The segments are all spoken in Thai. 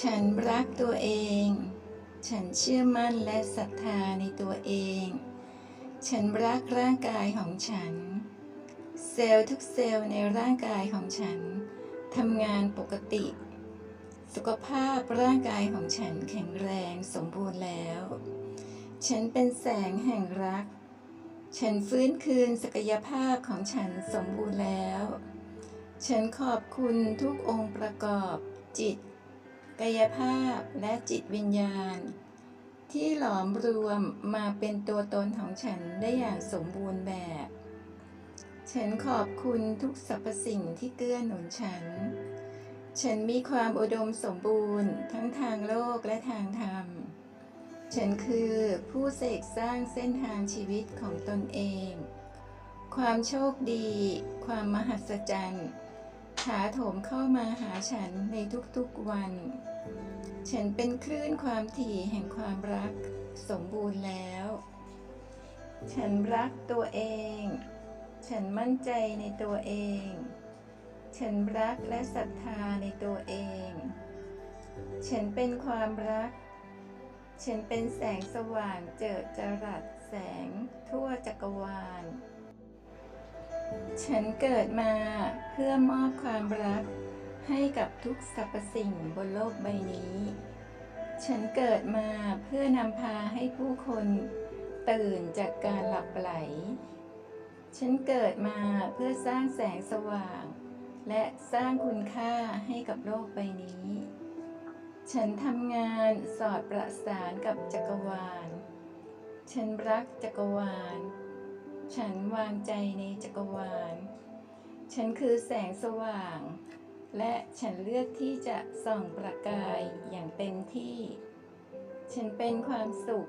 ฉันรักตัวเอง ฉันเชื่อมั่นและศรัทธาในตัวเอง ฉันรักร่างกายของฉัน เซลล์ทุกเซลล์ในร่างกายของฉันทำงานปกติ สุขภาพร่างกายของฉันแข็งแรงสมบูรณ์แล้ว ฉันเป็นแสงแห่งรัก ฉันฟื้นคืนศักยภาพของฉันสมบูรณ์แล้ว ฉันขอบคุณทุกองค์ประกอบจิต กายภาพและจิตวิญญาณ ที่หลอมรวมมาเป็นตัวตนของฉันได้อย่างสมบูรณ์แบบ ฉันขอบคุณทุกสรรพสิ่งที่เกื้อหนุนฉัน ฉันมีความอุดมสมบูรณ์ทั้งทางโลกและทางธรรม ฉันคือผู้เสกสร้างเส้นทางชีวิตของตนเอง ความโชคดี ความมหัศจรรย์ ถาโถมเข้ามาหาฉันในทุกๆวัน ฉันเป็นคลื่นความถี่แห่งความรักสมบูรณ์แล้ว ฉันรักตัวเอง ฉันมั่นใจในตัวเอง ฉันรักและศรัทธาในตัวเอง ฉันเป็นความรัก ฉันเป็นแสงสว่างเจิดจรัสแสงทั่วจักรวาล ฉันเกิดมาเพื่อมอบความรักให้กับทุกสรรพสิ่งบนโลกใบนี้ ฉันเกิดมาเพื่อนำพาให้ผู้คนตื่นจากการหลับไหล ฉันเกิดมาเพื่อสร้างแสงสว่าง และสร้างคุณค่าให้กับโลกใบนี้ ฉันทำงานสอดประสานกับจักรวาล ฉันรักจักรวาล ฉันวางใจในจักรวาล ฉันคือแสงสว่าง และฉันเลือกที่จะส่องประกายอย่างเต็มที่ ฉันเป็นความสุข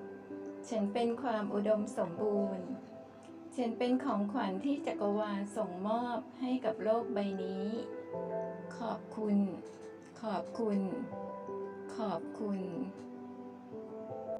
ฉันเป็นความอุดมสมบูรณ์ ฉันเป็นของขวัญที่จักรวาลส่งมอบให้กับโลกใบนี้ ขอบคุณ ขอบคุณ ขอบคุณ